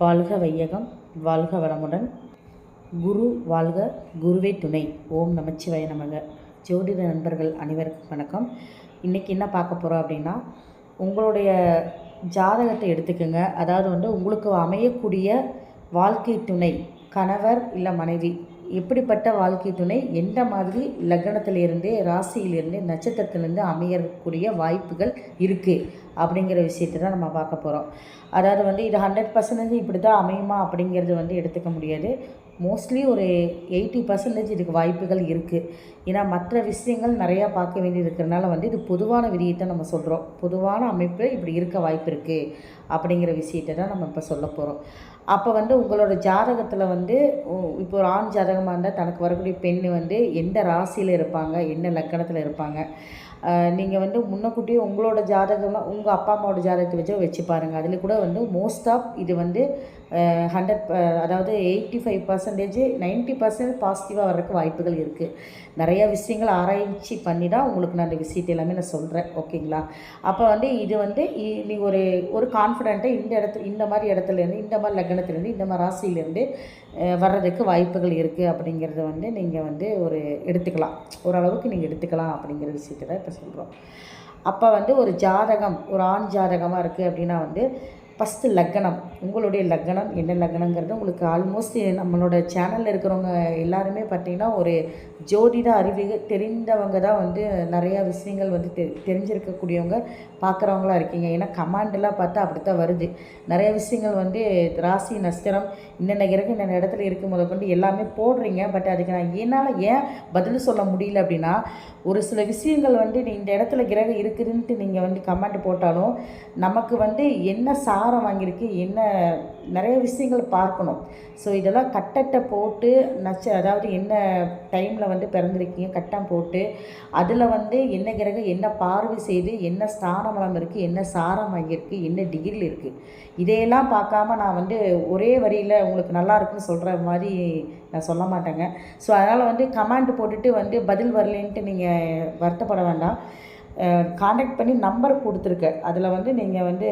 வாழ்க வையகம் வாழ்க வளமுடன். குரு வாழ்க குருவே துணை. ஓம் நமச்சிவாய நமக. ஜோதிட நண்பர்கள் அனைவருக்கும் வணக்கம். இன்றைக்கி என்ன பார்க்க போகிறோம் அப்படின்னா உங்களுடைய ஜாதகத்தை எடுத்துக்கோங்க. அதாவது வந்து உங்களுக்கு அமையக்கூடிய வாழ்க்கை துணை கணவர் இல்லை மனைவி எப்படிப்பட்ட வாழ்க்கை துணை எந்த மாதிரி லக்னத்திலிருந்தே ராசியிலிருந்து நட்சத்திரத்திலிருந்து அமையக்கூடிய வாய்ப்புகள் இருக்குது அப்படிங்கிற விஷயத்தை தான் நம்ம பார்க்க போகிறோம் அதாவது வந்து இது ஹண்ட்ரட் பர்சன்டேஜ் இப்படி தான் அமையுமா அப்படிங்கிறது வந்து எடுத்துக்க முடியாது. மோஸ்ட்லி ஒரு எயிட்டி பர்சன்டேஜ் இதுக்கு வாய்ப்புகள் இருக்குது ஏன்னா மற்ற விஷயங்கள் நிறையா பார்க்க வேண்டி இருக்கிறனால வந்து இது பொதுவான விதியை தான் நம்ம சொல்கிறோம் பொதுவான அமைப்பு இப்படி இருக்க வாய்ப்பு இருக்குது அப்படிங்கிற விஷயத்தை தான் நம்ம இப்போ சொல்ல போகிறோம் அப்போ வந்து உங்களோட ஜாதகத்தில் வந்து இப்போ ஒரு ஆண் ஜாதகமாக இருந்தால் தனக்கு வரக்கூடிய பெண் வந்து எந்த ராசியில் இருப்பாங்க என்ன லக்கணத்தில் இருப்பாங்க? நீங்கள் வந்து முன்னக்கூட்டியே உங்களோட ஜாதகமாக உங்கள் அப்பா அம்மாவோட ஜாதகத்தை வச்சு வச்சு பாருங்கள் அதில் கூட வந்து மோஸ்ட் ஆஃப் இது வந்து ஹண்ட்ரட் அதாவது eighty five percentage ninety percent பாசிட்டிவாக வர்றதுக்கு வாய்ப்புகள் இருக்குது நிறையா விஷயங்கள் ஆராய்ச்சி பண்ணி தான் உங்களுக்கு நான் அந்த விஷயத்தை எல்லாமே நான் சொல்கிறேன் ஓகேங்களா? அப்போ வந்து இது வந்து இ- நீ ஒரு ஒரு கான்ஃபிடென்ட்டாக இந்த இடத்துல இந்த மாதிரி இடத்துலேருந்து இந்த மாதிரி லக்னத்துலேருந்து இந்த மாதிரி ராசியிலேருந்து வர்றதுக்கு வாய்ப்புகள் இருக்குது அப்படிங்கிறத வந்து நீங்கள் வந்து ஒரு எடுத்துக்கலாம். ஓரளவுக்கு நீங்கள் எடுத்துக்கலாம் அப்படிங்கிற விஷயத்தை தான் இப்போ சொல்கிறோம் அப்போ வந்து ஒரு ஜாதகம் ஒரு ஆண் ஜாதகமாக இருக்குது அப்படின்னா வந்து ஃபஸ்ட்டு லக்னம் உங்களுடைய லக்னம் என்ன லக்னங்கிறது உங்களுக்கு ஆல்மோஸ்ட் நம்மளோட சேனலில் இருக்கிறவங்க எல்லாருமே பார்த்தீங்கன்னா ஒரு ஜோதிட அறிவிக தெரிந்தவங்க தான் வந்து நிறையா விஷயங்கள் வந்து தெ தெரிஞ்சிருக்கக்கூடியவங்க பார்க்குறவங்களா இருக்கீங்க. ஏன்னா கமாண்டெல்லாம் பார்த்தா அப்படி தான் வருது. நிறைய விஷயங்கள் வந்து ராசி நஸ்திரம் இன்னென்ன கிரகம் இன்னென்ன இடத்துல இருக்கும் முத கொண்டு எல்லாமே போடுறீங்க. பட் அதுக்கு நான் என்னால் ஏன் பதில் சொல்ல முடியல அப்படின்னா ஒரு சில விஷயங்கள் வந்து நீ இந்த இடத்துல கிரகம் இருக்குதுன்ட்டு நீங்கள் வந்து கமெண்ட் போட்டாலும் நமக்கு வந்து என்ன சாரம் வாங்கியிருக்கு என்ன நிறைய விஷயங்கள் பார்க்கணும். ஸோ இதெல்லாம் கட்டட்டை போட்டு நச்ச அதாவது என்ன டைமில் வந்து பிறந்திருக்கீங்க கட்டம் போட்டு அதில் வந்து என்ன கிரகம் என்ன பார்வை செய்து என்ன ஸ்தான பலம் இருக்குது என்ன சாரம் வாங்கியிருக்கு என்ன டிகிரியில் இருக்குது இதையெல்லாம் பார்க்காம நான் வந்து ஒரே வரியில் உங்களுக்கு நல்லா இருக்குன்னு சொல்கிற மாதிரி நான் சொல்ல மாட்டேங்க. ஸோ அதனால் வந்து கமாண்ட் போட்டுட்டு வந்து பதில் வரலேன்ட்டு நீங்கள் வருத்தப்பட வேண்டாம். காண்டாக்ட் பண்ணி நம்பர் கொடுத்துருக்கேன் அதில் வந்து நீங்கள் வந்து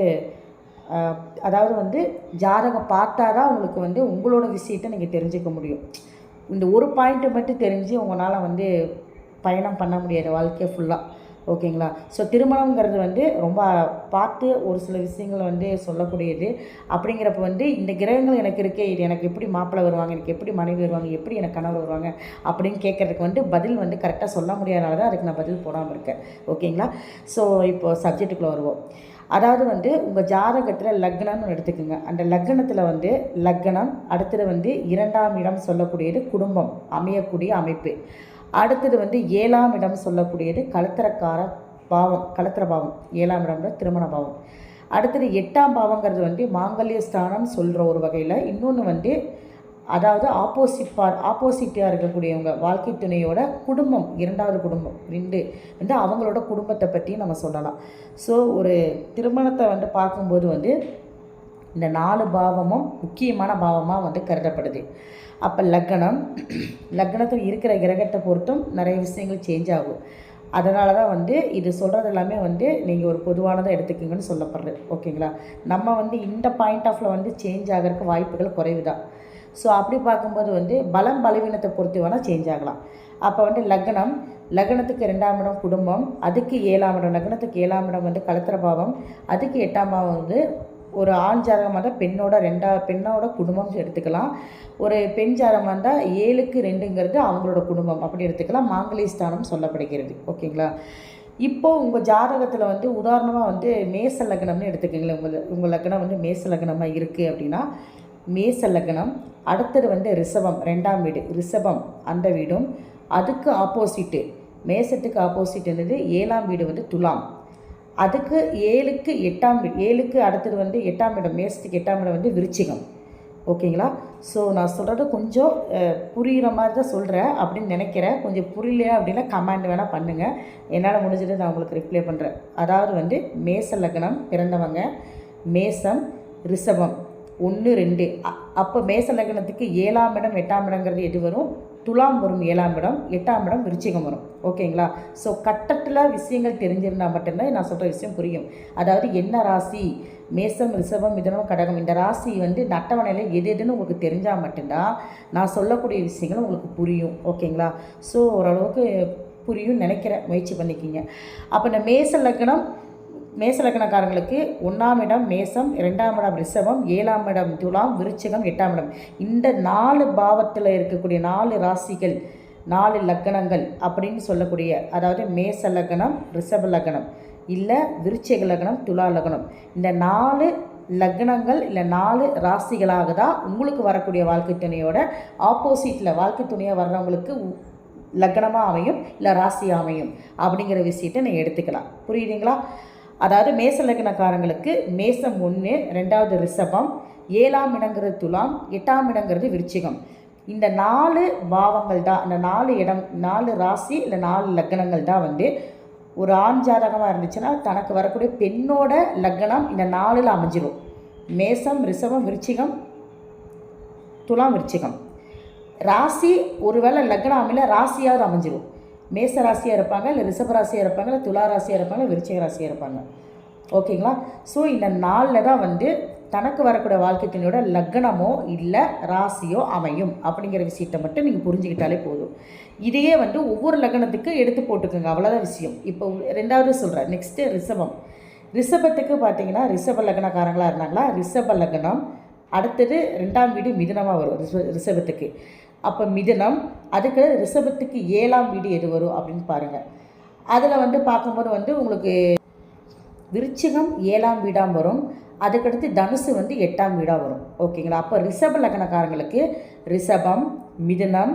அதாவது வந்து ஜாதகம் பார்த்தா தான் உங்களுக்கு வந்து உங்களோட விஷயத்தை நீங்கள் தெரிஞ்சுக்க முடியும். இந்த ஒரு பாயிண்ட்டை மட்டும் தெரிஞ்சு உங்களால் வந்து பயணம் பண்ண முடியாது வாழ்க்கை ஃபுல்லாக ஓகேங்களா? ஸோ திருமணங்கிறது வந்து ரொம்ப பார்த்து ஒரு சில விஷயங்கள் வந்து சொல்லக்கூடியது. அப்படிங்கிறப்ப வந்து இந்த கிரகங்கள் எனக்கு இருக்கே இது எனக்கு எப்படி மாப்பிள்ளை வருவாங்க எனக்கு எப்படி மனைவி வருவாங்க எப்படி எனக்கு கணவர் வருவாங்க அப்படின்னு கேட்குறதுக்கு வந்து பதில் வந்து கரெக்டாக சொல்ல முடியாதனால தான் அதுக்கு நான் பதில் போடாமல் இருக்கேன். ஓகேங்களா? ஸோ இப்போது சப்ஜெக்ட்டுக்குள்ளே வருவோம். அதாவது வந்து உங்கள் ஜாதகத்தில் லக்னம்னு எடுத்துக்கோங்க. அந்த லக்னத்தில் வந்து லக்னம் அடுத்தது வந்து இரண்டாம் இடம் சொல்லக்கூடியது குடும்பம் அமையக்கூடிய அமைப்பு. அடுத்தது வந்து ஏழாம் இடம் சொல்லக்கூடியது கலத்திரக்கார பாவம் கலத்திர பாவம். ஏழாம் இடம்ன்ற திருமண பாவம். அடுத்தது எட்டாம் பாவங்கிறது வந்து மாங்கல்ய ஸ்தானம் சொல்கிற ஒரு வகையில். இன்னொன்று வந்து அதாவது ஆப்போசிட் பார் ஆப்போசிட்டாக இருக்கக்கூடியவங்க வாழ்க்கை துணையோட குடும்பம் இரண்டாவது குடும்பம் ரெண்டு வந்து அவங்களோட குடும்பத்தை பற்றியும் நம்ம சொல்லலாம். ஸோ ஒரு திருமணத்தை வந்து பார்க்கும்போது வந்து இந்த நாலு பாவமும் முக்கியமான பாவமாக வந்து கருதப்படுது. அப்போ லக்னம் லக்னத்தில் இருக்கிற கிரகத்தை பொறுத்தும் நிறைய விஷயங்கள் சேஞ்ச் ஆகும். அதனால தான் வந்து இது சொல்கிறது எல்லாமே வந்து நீங்கள் ஒரு பொதுவானதை எடுத்துக்கிங்கன்னு சொல்லப்படுறது ஓகேங்களா நம்ம வந்து இந்த பாயிண்ட் ஆஃப்ல வந்து சேஞ்ச் ஆகிறதுக்கு வாய்ப்புகள் குறைவு தான் ஸோ அப்படி பார்க்கும்போது வந்து பலம் பலவீனத்தை பொறுத்து வேணால் சேஞ்ச் ஆகலாம். அப்போ வந்து லக்னம் லக்னத்துக்கு ரெண்டாம் இடம் குடும்பம் அதுக்கு ஏழாம் இடம் லக்னத்துக்கு ஏழாம் இடம் வந்து கலத்திர பாவம் அதுக்கு எட்டாம் பாவம் வந்து ஒரு ஆண் ஜாதகமாக இருந்தால் பெண்ணோட ரெண்டா பெண்ணோட குடும்பம் எடுத்துக்கலாம். ஒரு பெண் ஜாதகமாக இருந்தால் ஏழுக்கு ரெண்டுங்கிறது அவங்களோட குடும்பம் அப்படி எடுத்துக்கலாம். மாங்கலிய ஸ்தானம் சொல்லப்படுகிறது. ஓகேங்களா? இப்போது உங்கள் ஜாதகத்தில் வந்து உதாரணமாக வந்து மேச லக்னம்னு எடுத்துக்கோங்களேன். உங்கள் உங்கள் லக்னம் வந்து மேச லக்னமாக இருக்குது அப்படின்னா மேச லக்னம் அடுத்தது வந்து ரிஷபம் ரெண்டாம் வீடு. ரிஷபம் அந்த வீடும். அதுக்கு ஆப்போசிட்டு மேசத்துக்கு ஆப்போசிட் என்னது? ஏழாம் வீடு வந்து துலாம். அதுக்கு ஏழுக்கு எட்டாம் வீடு ஏழுக்கு அடுத்தது வந்து எட்டாம் இடம். மேசத்துக்கு எட்டாம் இடம் வந்து விருச்சிகம். ஓகேங்களா? ஸோ நான் சொல்கிறது கொஞ்சம் புரிகிற மாதிரி தான் சொல்கிறேன் அப்படின்னு நினைக்கிறேன். கொஞ்சம் புரியலையா அப்படின்னா கமெண்ட் வேணால் பண்ணுங்கள் என்னால் முடிஞ்சது நான் உங்களுக்கு ரிப்ளை பண்ணுறேன் அதாவது வந்து மேச லக்னம் பிறந்தவங்க. மேசம் ரிஷபம். ஒன்று ரெண்டு. அப்போ மேச லக்னத்துக்கு ஏழாம் இடம் எட்டாம் இடங்கிறது எது வரும்? துலாம் வரும் ஏழாம் இடம் எட்டாம் இடம் விருச்சிகம் வரும். ஓகேங்களா? ஸோ கட்டத்தில் விஷயங்கள் தெரிஞ்சிருந்தால் மட்டும்தான் நான் சொல்கிற விஷயம் புரியும். அதாவது என்ன ராசி? மேசம் ரிஷபம் மிதனம் கடகம். இந்த ராசி வந்து நட்டவணையில் எது எதுன்னு உங்களுக்கு தெரிஞ்சால் மட்டும்தான் நான் சொல்லக்கூடிய விஷயங்கள் உங்களுக்கு புரியும். ஓகேங்களா? ஸோ ஓரளவுக்கு புரியும் நினைக்கிறேன். முயற்சி பண்ணிக்கிங்க. அப்போ இந்த மேச லக்னம் மேசலக்கணக்காரங்களுக்கு ஒன்றாம் இடம் மேசம் இரண்டாம் இடம் ரிஷபம் ஏழாம் இடம் துலாம் விருச்சிகம் எட்டாம் இடம். இந்த நாலு பாவத்தில் இருக்கக்கூடிய நாலு ராசிகள் நாலு லக்னங்கள் அப்படின்னு சொல்லக்கூடிய அதாவது மேச லக்னம் ரிஷப லக்னம் இல்லை விருச்சிக லக்னம் துலா லக்னம். இந்த நாலு லக்னங்கள் இல்லை நாலு ராசிகளாக தான் உங்களுக்கு வரக்கூடிய வாழ்க்கை துணையோட ஆப்போசிட்டில் வாழ்க்கை துணையாக வர்றவங்களுக்கு லக்னமாக அமையும் இல்லை ராசி அமையும் அப்படிங்கிற விஷயத்தை நீங்கள் எடுத்துக்கலாம். புரியுதுங்களா? அதாவது மேச லக்னக்காரங்களுக்கு மேசம் ஒன்று ரெண்டாவது ரிஷபம் ஏழாம் இடங்கிறது துலாம் எட்டாம் இடங்கிறது விருச்சிகம். இந்த நாலு பாவங்கள் தான் அந்த நாலு இடம் நாலு ராசி இல்லை நாலு லக்னங்கள் தான் வந்து ஒரு ஆண் ஜாதகமாக இருந்துச்சுன்னா தனக்கு வரக்கூடிய பெண்ணோட லக்னம் இந்த நாலில் அமைஞ்சிடும் மேசம் ரிஷபம் விருச்சிகம் துலாம் விருச்சிகம். ராசி ஒருவேளை லக்னம் அமையல ராசியாவது அமைஞ்சிடும் மேச ராசியாக இருப்பாங்க இல்லை ரிஷபராசியாக இருப்பாங்க இல்லை துலா ராசியாக இருப்பாங்க இல்லை விருச்சிக ராசியாக இருப்பாங்க. ஓகேங்களா? ஸோ இந்த நாளில் தான் வந்து தனக்கு வரக்கூடிய வாழ்க்கை துணையோட லக்னமோ இல்லை ராசியோ அமையும் அப்படிங்கிற விஷயத்தை மட்டும் நீங்கள் புரிஞ்சுக்கிட்டாலே போதும். இதையே வந்து ஒவ்வொரு லக்னத்துக்கு எடுத்து போட்டுக்கோங்க. அவ்வளோதான் விஷயம். இப்போ ரெண்டாவது சொல்கிறேன் நெக்ஸ்ட்டு ரிஷபம். ரிஷபத்துக்கு பார்த்தீங்கன்னா ரிஷப லக்னக்காரங்களாக இருந்தாங்களா? ரிஷப லக்னம். அடுத்தது ரெண்டாம் வீடு மிதுனமாக வரும். ரிஷப ரிஷபத்துக்கு. அப்போ மிதுனம் அதுக்கு ரிஷபத்துக்கு ஏழாம் வீடு எது வரும் அப்படின்னு பாருங்கள் அதில் வந்து பார்க்கும்போது வந்து உங்களுக்கு விருச்சிகம் ஏழாம் வீடாக வரும். அதுக்கடுத்து தனுசு வந்து எட்டாம் வீடாக வரும். ஓகேங்களா அப்போ ரிஷப லக்னக்காரங்களுக்கு ரிஷபம் மிதுனம்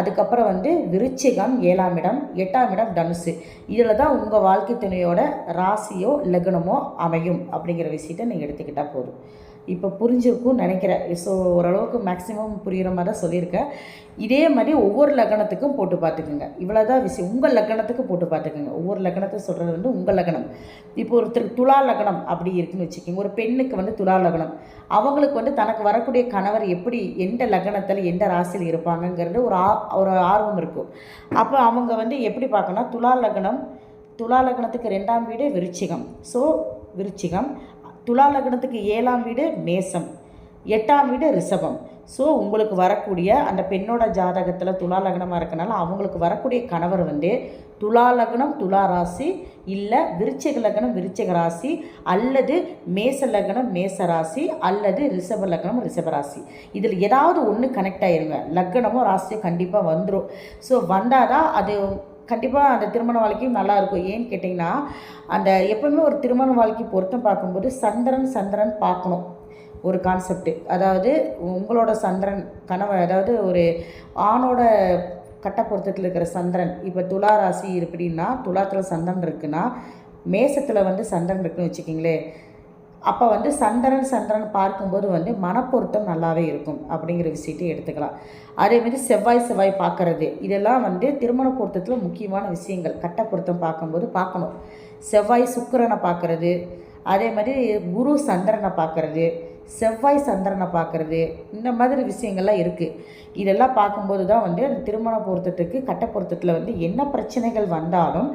அதுக்கப்புறம் வந்து விருச்சிகம் ஏழாம் இடம் எட்டாம் இடம் தனுசு. இதில் தான் உங்கள் வாழ்க்கை துணையோட ராசியோ லக்னமோ அமையும் அப்படிங்கிற விஷயத்தை நீங்கள் எடுத்துக்கிட்டால் போதும். இப்போ புரிஞ்சிருக்கும்னு நினைக்கிறேன். ஸோ ஓரளவுக்கு மேக்ஸிமம் புரிகிற மாதிரி தான் சொல்லியிருக்கேன். இதே மாதிரி ஒவ்வொரு லக்னத்துக்கும் போட்டு பார்த்துக்குங்க. இவ்வளோதான் விஷயம். உங்கள் லக்னத்துக்கு போட்டு பார்த்துக்குங்க. ஒவ்வொரு லக்னத்தை சொல்கிறது வந்து உங்கள் லக்னம் இப்போ ஒருத்தர் துலா லக்னம் அப்படி இருக்குன்னு வச்சுக்கோங்க. ஒரு பெண்ணுக்கு வந்து துலா லக்னம் அவங்களுக்கு வந்து தனக்கு வரக்கூடிய கணவர் எப்படி எந்த லக்னத்தில் எந்த ராசியில் இருப்பாங்கங்கிறது ஒரு ஆ ஒரு ஆர்வம் இருக்கும். அப்போ அவங்க வந்து எப்படி பார்க்கணும்? துலா லக்னம் துலா லக்னத்துக்கு ரெண்டாம் வீடு விருச்சிகம். ஸோ விருச்சிகம். துலா லக்னத்துக்கு ஏழாம் வீடு மேசம் எட்டாம் வீடு ரிஷபம். ஸோ உங்களுக்கு வரக்கூடிய அந்த பெண்ணோட ஜாதகத்தில் துலா லக்னமாக இருக்கனால அவங்களுக்கு வரக்கூடிய கணவர் வந்து துலா லக்னம் துலா ராசி இல்லை விருச்சிக லக்னம் விருச்சிக ராசி அல்லது மேச லக்னம் மேச ராசி அல்லது ரிஷப லக்னம் ரிஷப ராசி. இதில் ஏதாவது ஒன்று கனெக்ட் ஆயிருங்க. லக்னமும் ராசியோ கண்டிப்பாக வந்துடும் ஸோ வந்தால் தான் அது கண்டிப்பாக அந்த திருமண வாழ்க்கையும் நல்லா இருக்கும் ஏன்னு கேட்டிங்கன்னா அந்த எப்போவுமே ஒரு திருமண வாழ்க்கை பொருத்தம் பார்க்கும்போது சந்திரன் சந்திரன் பார்க்கணும். ஒரு கான்செப்ட் அதாவது உங்களோட சந்திரன் கணவன் அதாவது ஒரு ஆணோட கட்ட பொருத்தத்தில் இருக்கிற சந்திரன். இப்போ துலா ராசி எப்படின்னா துலாத்தில் சந்திரன் இருக்குன்னா மேசத்தில் வந்து சந்திரன் இருக்குன்னு வச்சுக்கிங்களேன் அப்போ வந்து சந்திரன் சந்திரன் பார்க்கும்போது வந்து மனப்பொருத்தம் நல்லாவே இருக்கும் அப்படிங்கிற விஷயத்தை எடுத்துக்கலாம். அதே மாதிரி செவ்வாய் செவ்வாய் பார்க்கறது இதெல்லாம் வந்து திருமண பொருத்தத்தில் முக்கியமான விஷயங்கள். கட்ட பொருத்தம் பார்க்கும்போது பார்க்கணும். செவ்வாய் சுக்கிரனை பார்க்குறது அதே மாதிரி குரு சந்திரனை பார்க்குறது செவ்வாய் சந்திரனை பார்க்குறது இந்த மாதிரி விஷயங்கள்லாம் இருக்குது இதெல்லாம் பார்க்கும்போது தான் வந்து அந்த திருமண பொருத்தத்துக்கு கட்ட பொருத்தத்தில் வந்து என்ன பிரச்சனைகள் வந்தாலும்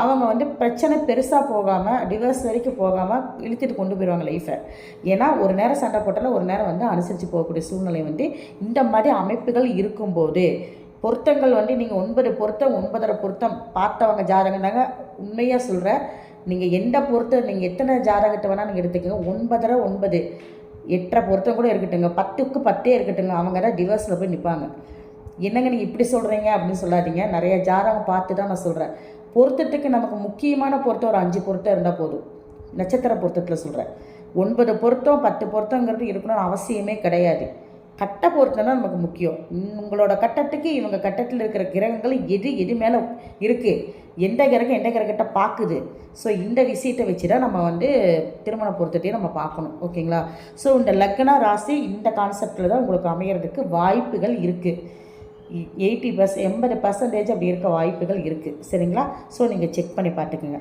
அவங்க வந்து பிரச்சனை பெருசாக போகாமல் டிவர்ஸ் வரைக்கும் போகாமல் இழுத்துட்டு கொண்டு போயிடுவாங்க லைஃப்பை ஏன்னா ஒரு நேரம் சண்டை போட்டாலும் ஒரு நேரம் வந்து அனுசரித்து போகக்கூடிய சூழ்நிலை வந்து இந்த மாதிரி அமைப்புகள் இருக்கும்போது பொருத்தங்கள் வந்து நீங்கள் ஒன்பது பொருத்தம் ஒன்பதரை பொருத்தம் பார்த்தவங்க ஜாதகம்னாங்க உண்மையாக சொல்கிற நீங்கள் எந்த பொருத்தம் நீங்கள் எத்தனை ஜாதகத்தை வேணால் நீங்கள் எடுத்துக்கோங்க. ஒன்பதரை ஒன்பது. எட்டரை பொருத்தம் கூட இருக்கட்டுங்க பத்துக்கு பத்தே இருக்கட்டுங்க அவங்க தான் டிவர்ஸில் போய் நிற்பாங்க என்னங்க நீங்கள் இப்படி சொல்கிறீங்க அப்படின்னு சொல்லாதீங்க. நிறைய ஜாதகம் பார்த்து தான் நான் சொல்கிறேன் பொருத்தத்துக்கு நமக்கு முக்கியமான பொருத்தம் ஒரு அஞ்சு பொருத்தம் இருந்தால் போதும். நட்சத்திர பொருத்தத்தில் சொல்கிறேன் ஒன்பது பொருத்தம் பத்து பொருத்தங்கிறது இருக்கணும்னு அவசியமே கிடையாது. கட்ட பொறுத்தனா தான் நமக்கு முக்கியம். உங்களோட கட்டத்துக்கு இவங்க கட்டத்தில் இருக்கிற கிரகங்கள் எது எது மேலே இருக்குது எந்த கிரகம் எந்த கிரகத்தை பார்க்குது? ஸோ இந்த விஷயத்தை வச்சு தான் நம்ம வந்து திருமண பொருத்தத்தையும் நம்ம பார்க்கணும். ஓகேங்களா? ஸோ இந்த லக்ன ராசி இந்த கான்செப்டில் தான் உங்களுக்கு அமையிறதுக்கு வாய்ப்புகள் இருக்குது எயிட்டி பர்ஸ் எண்பது பர்சன்டேஜ் அப்படி இருக்க வாய்ப்புகள் இருக்குது சரிங்களா? ஸோ நீங்கள் செக் பண்ணி பார்த்துக்குங்க.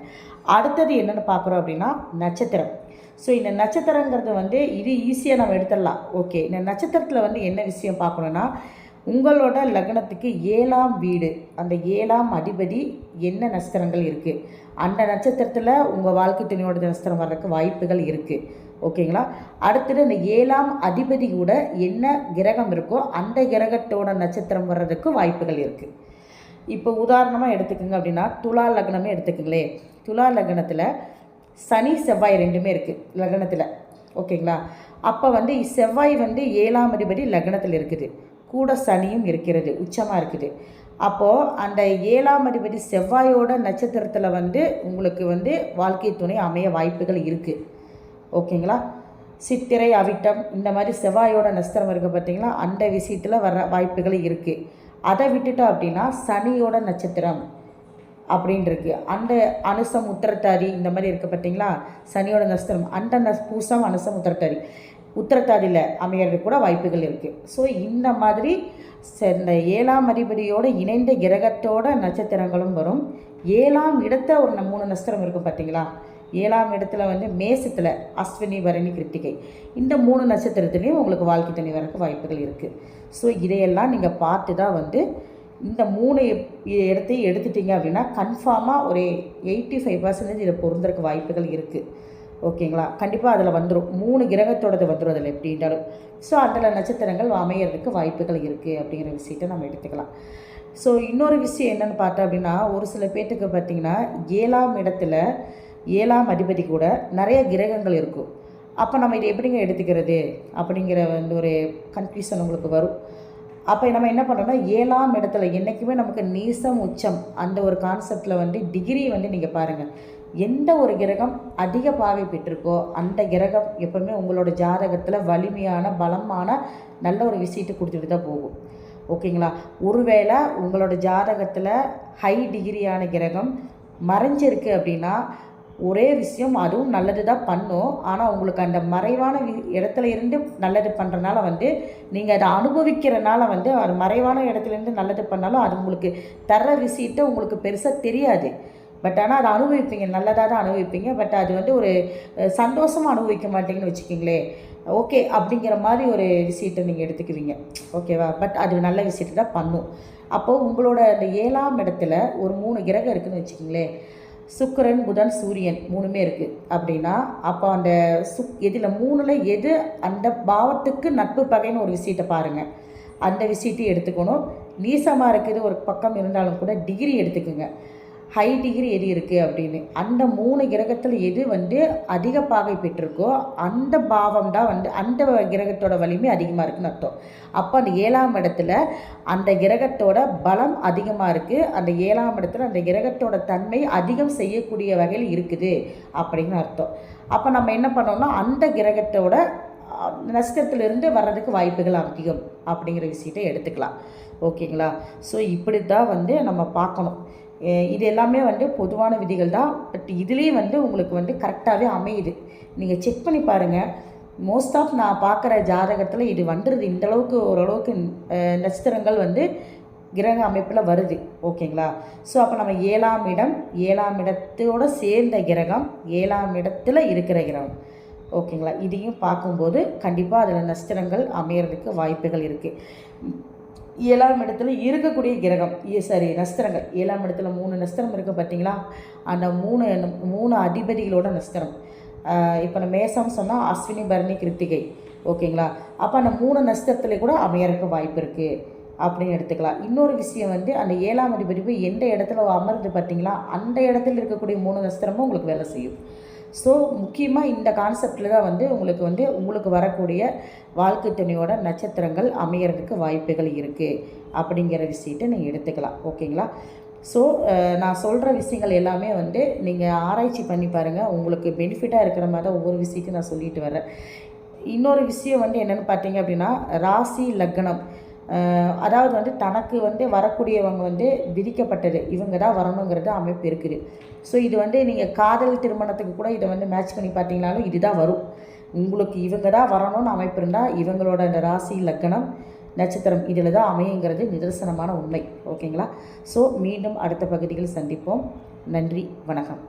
அடுத்தது என்னென்னு பார்க்குறோம் அப்படின்னா நட்சத்திரம். ஸோ இந்த நட்சத்திரங்கிறது வந்து இது ஈஸியாக நம்ம எடுத்துடலாம். ஓகே இந்த நட்சத்திரத்தில் வந்து என்ன விஷயம் பார்க்கணுன்னா உங்களோட லக்னத்துக்கு ஏழாம் வீடு அந்த ஏழாம் அதிபதி என்ன நட்சத்திரங்கள் இருக்குது அந்த நட்சத்திரத்தில் உங்கள் வாழ்க்கை துணையோட நட்சத்திரம் வர்றதுக்கு வாய்ப்புகள் இருக்குது ஓகேங்களா அடுத்தது இந்த ஏழாம் அதிபதி கூட என்ன கிரகம் இருக்கோ அந்த கிரகத்தோட நட்சத்திரம் வர்றதுக்கு வாய்ப்புகள் இருக்குது இப்போ உதாரணமாக எடுத்துக்கோங்க அப்படின்னா துலா லக்னமே எடுத்துக்கங்களே துலா லக்னத்தில் சனி செவ்வாய் ரெண்டுமே இருக்குது லக்னத்தில். ஓகேங்களா? அப்போ வந்து செவ்வாய் வந்து ஏழாம் அதிபதி லக்னத்தில் இருக்குது. கூட சனியும் இருக்கிறது உச்சமாக இருக்குது. அப்போது அந்த ஏழாம் அதிபதி செவ்வாயோட நட்சத்திரத்தில் வந்து உங்களுக்கு வந்து வாழ்க்கை துணை அமைய வாய்ப்புகள் இருக்குது ஓகேங்களா? சித்திரை அவிட்டம் இந்த மாதிரி செவ்வாயோட நட்சத்திரம் இருக்குது பார்த்தீங்களா அந்த விஷயத்தில் வர வாய்ப்புகள் இருக்குது அதை விட்டுட்டோம் அப்படின்னா சனியோட நட்சத்திரம். அப்படின்ட்டுருக்கு இருக்கு அந்த அனுசம் உத்திரத்தாதி இந்த மாதிரி இருக்குது பார்த்தீங்களா? சனியோட நட்சத்திரம். அந்த நஸ் பூசம் அனுசம் உத்திரத்தாதி உத்திரத்தாதியில் அமையறது கூட வாய்ப்புகள் இருக்குது ஸோ இந்த மாதிரி இந்த ஏழாம் அதிபதியோடு இணைந்த கிரகத்தோட நட்சத்திரங்களும் வரும். ஏழாம் இடத்த ஒரு மூணு நட்சத்திரம் இருக்கும் பார்த்தீங்களா? ஏழாம் இடத்துல வந்து மேசத்தில் அஸ்வினி பரணி கிருத்திகை. இந்த மூணு நட்சத்திரத்துலேயும் உங்களுக்கு வாழ்க்கை தண்ணி வரக்கு வாய்ப்புகள் இருக்குது ஸோ இதையெல்லாம் நீங்கள் பார்த்து தான் வந்து இந்த மூணு இடத்தையும் எடுத்துட்டீங்க அப்படின்னா கன்ஃபார்மாக ஒரு எயிட்டி ஃபைவ் பர்சன்டேஜ் இதை பொருந்தருக்கு வாய்ப்புகள் இருக்குது ஓகேங்களா? கண்டிப்பாக அதில் வந்துடும் மூணு கிரகத்தோடது வந்துடும் அதில் எப்படின்றாலும் ஸோ அதில் நட்சத்திரங்கள் அமையறதுக்கு வாய்ப்புகள் இருக்குது அப்படிங்கிற விஷயத்தை நம்ம எடுத்துக்கலாம். ஸோ இன்னொரு விஷயம் என்னென்னு பார்த்தோம் அப்படின்னா ஒரு சில பேர்த்துக்கு பார்த்திங்கன்னா ஏழாம் இடத்துல ஏழாம் அதிபதி கூட நிறைய கிரகங்கள் இருக்கும். அப்போ நம்ம இதை எப்படிங்க எடுத்துக்கிறது? அப்படிங்கிற வந்து ஒரு கன்ஃபியூஷன் உங்களுக்கு வரும். அப்போ நம்ம என்ன பண்ணோம்னா ஏழாம் இடத்துல என்றைக்குமே நமக்கு நீசம் உச்சம் அந்த ஒரு கான்செப்டில் வந்து டிகிரி வந்து நீங்கள் பாருங்கள் எந்த ஒரு கிரகம் அதிக பாவை பெற்றிருக்கோ அந்த கிரகம் எப்போவுமே உங்களோட ஜாதகத்தில் வலிமையான பலமான நல்ல ஒரு விஷயத்தை கொடுத்துட்டு தான் போகும். ஓகேங்களா ஒருவேளை உங்களோட ஜாதகத்தில் ஹை டிகிரியான கிரகம் மறைஞ்சிருக்கு அப்படின்னா ஒரே விஷயம் அதுவும் நல்லது தான் பண்ணும் ஆனால் உங்களுக்கு அந்த மறைவான இடத்துல இருந்து நல்லது பண்ணுறனால வந்து நீங்கள் அதை அனுபவிக்கிறனால வந்து அது மறைவான இடத்துலேருந்து நல்லது பண்ணாலும் அது உங்களுக்கு தர விஷயத்த உங்களுக்கு பெருசாக தெரியாது. பட் ஆனால் அதை அனுபவிப்பீங்க. நல்லதாக தான் அனுபவிப்பீங்க. பட் அது வந்து ஒரு சந்தோஷமாக அனுபவிக்க மாட்டீங்கன்னு வச்சுக்கிங்களே. ஓகே அப்படிங்கிற மாதிரி ஒரு விஷயத்தை நீங்கள் எடுத்துக்குவீங்க. ஓகேவா? பட் அது நல்ல விஷயத்தை தான் பண்ணும். அப்போது உங்களோட அந்த ஏழாம் இடத்துல ஒரு மூணு கிரகம் இருக்குதுன்னு வச்சுக்கிங்களேன் சுக்கரன் புதன் சூரியன் மூணுமே இருக்குது அப்படின்னா அப்போ அந்த சுக் எதில் மூணில் எது அந்த பாவத்துக்கு நட்பு பகைன்னு ஒரு விஷயத்தை பாருங்கள் அந்த விஷயத்தையும் எடுத்துக்கணும். நீசமாக இருக்குது ஒரு பக்கம் இருந்தாலும் கூட டிகிரி எடுத்துக்கோங்க. ஹை டிகிரி எது இருக்குது அப்படின்னு. அந்த மூணு கிரகத்தில் எது வந்து அதிக பாகை பெற்றிருக்கோ அந்த பாவம் தான் வந்து அந்த கிரகத்தோட வலிமை அதிகமாக இருக்குன்னு அர்த்தம். அப்போ அந்த ஏழாம் இடத்துல அந்த கிரகத்தோட பலம் அதிகமாக இருக்குது அந்த ஏழாம் இடத்துல அந்த கிரகத்தோட தன்மை அதிகம் செய்யக்கூடிய வகையில் இருக்குது அப்படின்னு அர்த்தம். அப்போ நம்ம என்ன பண்ணோம்னா அந்த கிரகத்தோட நஷ்டத்திலிருந்து வர்றதுக்கு வாய்ப்புகள் அதிகம் அப்படிங்கிற விஷயத்தை எடுத்துக்கலாம். ஓகேங்களா? ஸோ இப்படி தான் வந்து நம்ம பார்க்கணும். இது எல்லாமே வந்து பொதுவான விதிகள் தான். பட் இதுலேயும் வந்து உங்களுக்கு வந்து கரெக்டாகவே அமையுது. நீங்கள் செக் பண்ணி பாருங்கள் மோஸ்ட் ஆஃப் நான் பார்க்குற ஜாதகத்தில் இது வந்துடுது இந்தளவுக்கு ஓரளவுக்கு நட்சத்திரங்கள் வந்து கிரக அமைப்பில் வருது. ஓகேங்களா? ஸோ அப்போ நம்ம ஏழாம் இடம் ஏழாம் இடத்தோடு சேர்ந்த கிரகம் ஏழாம் இடத்துல இருக்கிற கிரகம். ஓகேங்களா? இதையும் பார்க்கும்போது கண்டிப்பாக அதில் நட்சத்திரங்கள் அமையறதுக்கு வாய்ப்புகள் இருக்குது ஏழாம் இடத்துல இருக்கக்கூடிய கிரகம். சரி நஸ்திரங்கள் ஏழாம் இடத்துல மூணு நஸ்திரம் இருக்குது பார்த்தீங்களா? அந்த மூணு மூணு அதிபதிகளோட நஸ்திரம் இப்போ நம்ம மேசம் சொன்னால் அஸ்வினி பரணி கிருத்திகை. ஓகேங்களா? அப்போ அந்த மூணு நஸ்திரத்துல கூட அமையறதுக்கு வாய்ப்பு இருக்குது அப்படின்னு எடுத்துக்கலாம். இன்னொரு விஷயம் வந்து அந்த ஏழாம் அதிபதி போய் எந்த இடத்துல அமர்ந்து பார்த்தீங்களா? அந்த இடத்துல இருக்கக்கூடிய மூணு நஸ்திரமும் உங்களுக்கு வேலை செய்யும். ஸோ முக்கியமாக இந்த கான்செப்டில் தான் வந்து உங்களுக்கு வந்து உங்களுக்கு வரக்கூடிய வாழ்க்கை துணையோட நட்சத்திரங்கள் அமையறதுக்கு வாய்ப்புகள் இருக்குது அப்படிங்கிற விஷயத்தை நீங்கள் எடுத்துக்கலாம். ஓகேங்களா ஸோ நான் சொல்கிற விஷயங்கள் எல்லாமே வந்து நீங்கள் ஆராய்ச்சி பண்ணி பாருங்கள் உங்களுக்கு பெனிஃபிட்டாக இருக்கிற மாதிரி தான் ஒவ்வொரு விஷயத்தையும் நான் சொல்லிட்டு வரேன் இன்னொரு விஷயம் வந்து என்னென்னு பார்த்தீங்க அப்படின்னா ராசி லக்னம். அதாவது வந்து தனக்கு வந்து வரக்கூடியவங்க வந்து விதிக்கப்பட்டது. இவங்க தான் வரணுங்கிறது அமைப்பு இருக்குது. ஸோ இது வந்து நீங்கள் காதல் திருமணத்துக்கு கூட இதை வந்து மேட்ச் பண்ணி பார்த்தீங்கனாலும் இதுதான் வரும். உங்களுக்கு இவங்க தான் வரணும்னு அமைப்பு இருந்தால் இவங்களோட அந்த ராசி லக்கணம் நட்சத்திரம் இதில் தான் அமையுங்கிறது நிதர்சனமான உண்மை. ஓகேங்களா ஸோ மீண்டும் அடுத்த பகுதிகள் சந்திப்போம். நன்றி வணக்கம்.